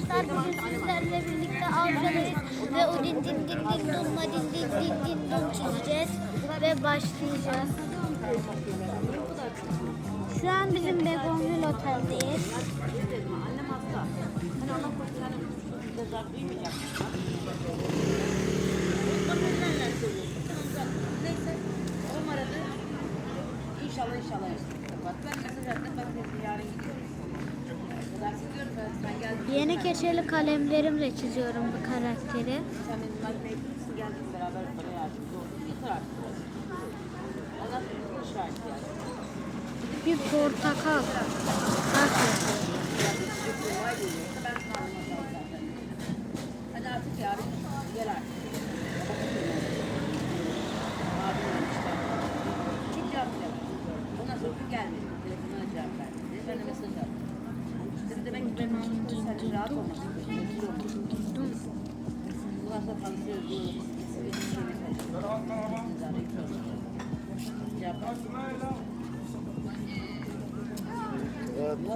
arkadaşlar bugün sizlerle birlikte Avrupa'dayız ve o din din din din dunma din din din din dun çizeceğiz ve başlayacağız. Şu an bizim Begonvil Otel'deyiz. Neyse. İnşallah. Keçeli kalemlerimle çiziyorum bu karakteri. Sen benim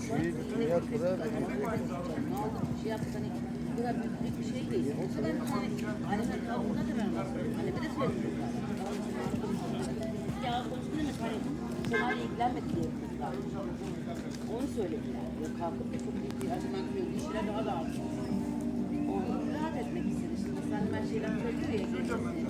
şeyi dünya Ne? Bir şey yaptı hani bu kadar büyük bir şey değil. O kadar hani annemin tavrına da ben bahsediyorum. Anneme de söyledim. Ya konusunda mı hani senaryo ilgilenmedi diye. Onu söylediler. Ya kalkıp da çok büyük bir acıdan görüyor. İşler daha da arttı. O rahat etmek istedi. Şimdi mesela hemen şeyler söylüyor ya.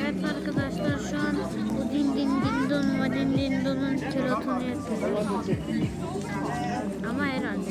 Evet arkadaşlar şu an bu din din din dun ve din din dunun pilotunu yapıyoruz. Ama herhalde.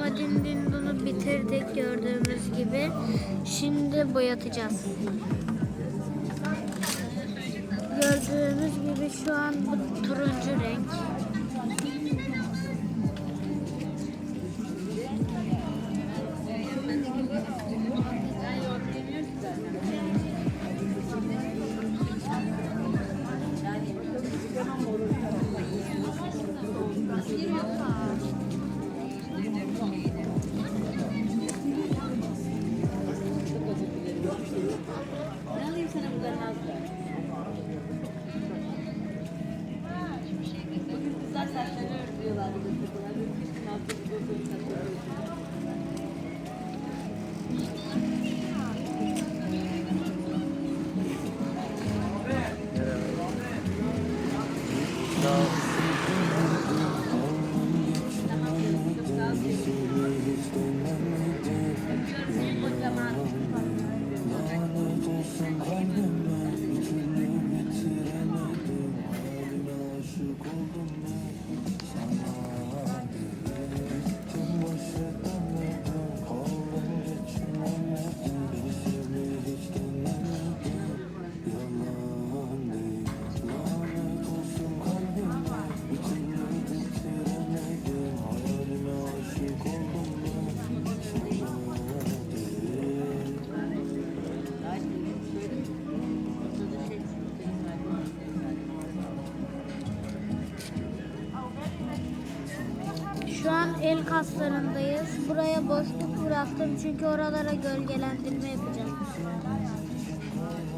Udin Dindun Madin Dindun'u bitirdik gördüğümüz gibi. Şimdi boyatacağız. Gördüğümüz gibi şu an bu turuncu renk. El kaslarındayız. Buraya boşluk bıraktım çünkü oralara gölgelendirme yapacağım.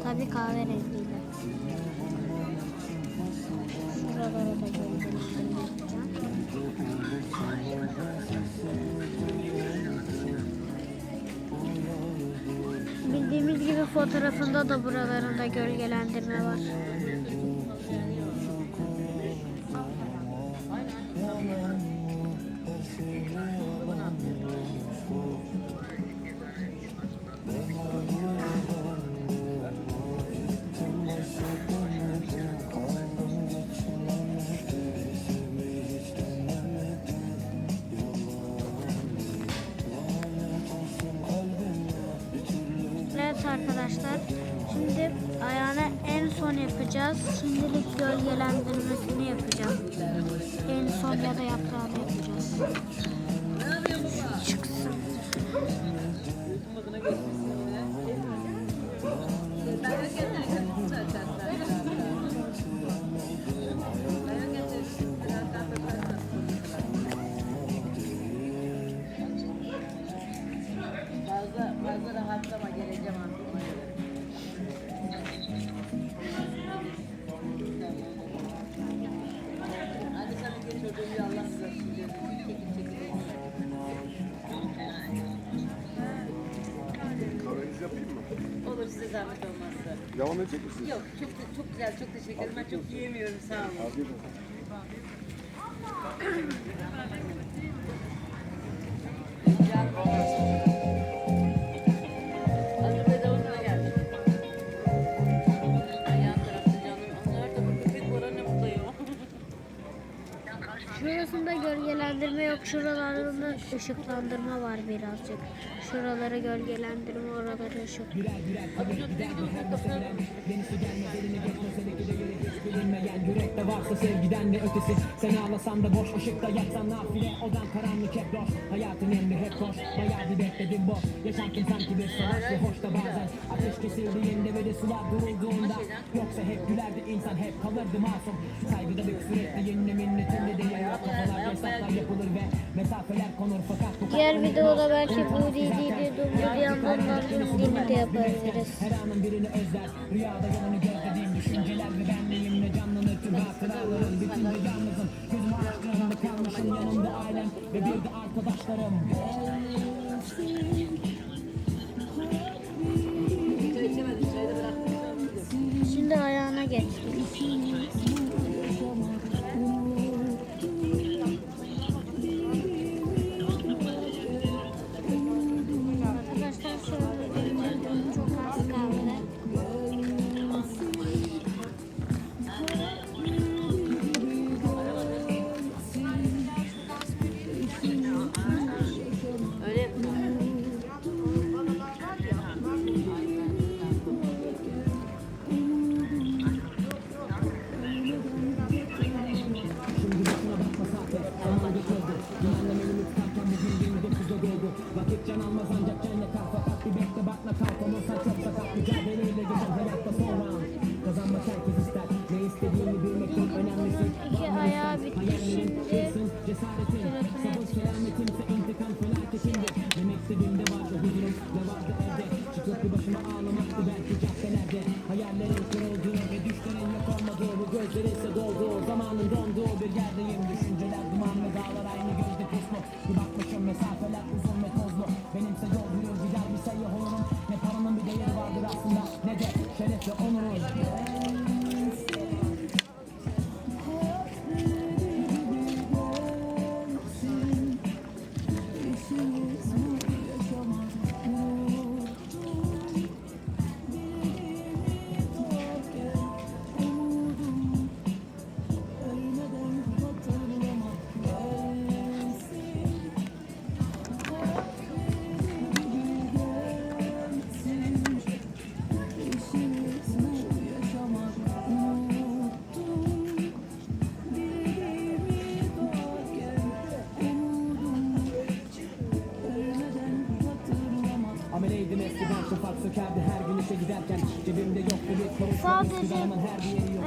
Tabii kahverengiyle. Şuralara da gölgelendirme yapacağım. Bildiğimiz gibi fotoğrafında da buralarında gölgelendirme var. Şimdi ayağına en son yapacağız. Şimdilik gölgelendirmesini yapacağım. En son ya da yaprağını yapacağız. Çıksın. Fazla, fazla rahatlama geleceğim aklıma Devam edecek misiniz? Yok çok çok güzel çok teşekkür ederim. Ben çok yiyemiyorum sağ olun. Afiyet olsun. Hadi Şurasında gölgelendirme yok. Şuralarında ışıklandırma var birazcık. Şuralara gölgelendirme, oralara ışık. De ve ve de Yoksa hep gülerdi insan hep kalırdı masum Saygıda bir küfür ettiğinle minnetinle de yok Diğer videoda belki bu DD'de dumlu yandan dumdini de yapabiliriz. her anın birini bir yerdeyim Düşünceler duman ve dağlar aynı gözde puslu Bir bakmışım mesafeler uzun Sadece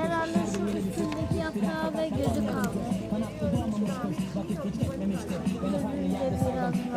herhalde şu üstündeki yaprağı ve gözü kaldı.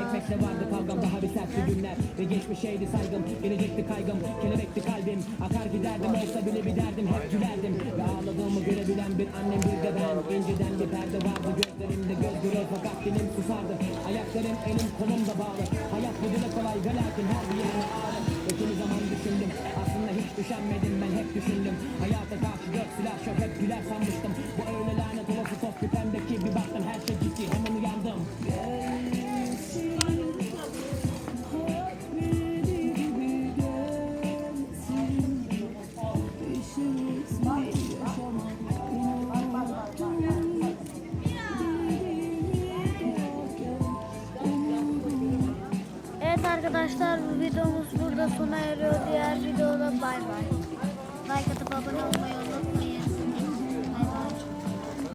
Ekmekle vardı kavgam daha bir sertti günler Ve geçmişeydi saygım Gelecekti kaygım Kelebekti kalbim Akar giderdim olsa bile bir derdim Hep gülerdim Ve ağladığımı görebilen bir annem bir de ben İnciden bir perde vardı gözlerimde göz görür Fakat dilim susardı Ayaklarım elim kolum da bağlı Hayat bu dile kolay ve lakin her bir yerine ağrı Ve kimi zaman düşündüm Aslında hiç düşenmedim ben hep düşündüm. Hayata karşı dört silah şok hep güler sanmıştım. Bu öyle lanet olası sos küpemdeki bir baktım. Her şey gitti hemen uyandım. Evet sona eriyor. Diğer videoda bay bay.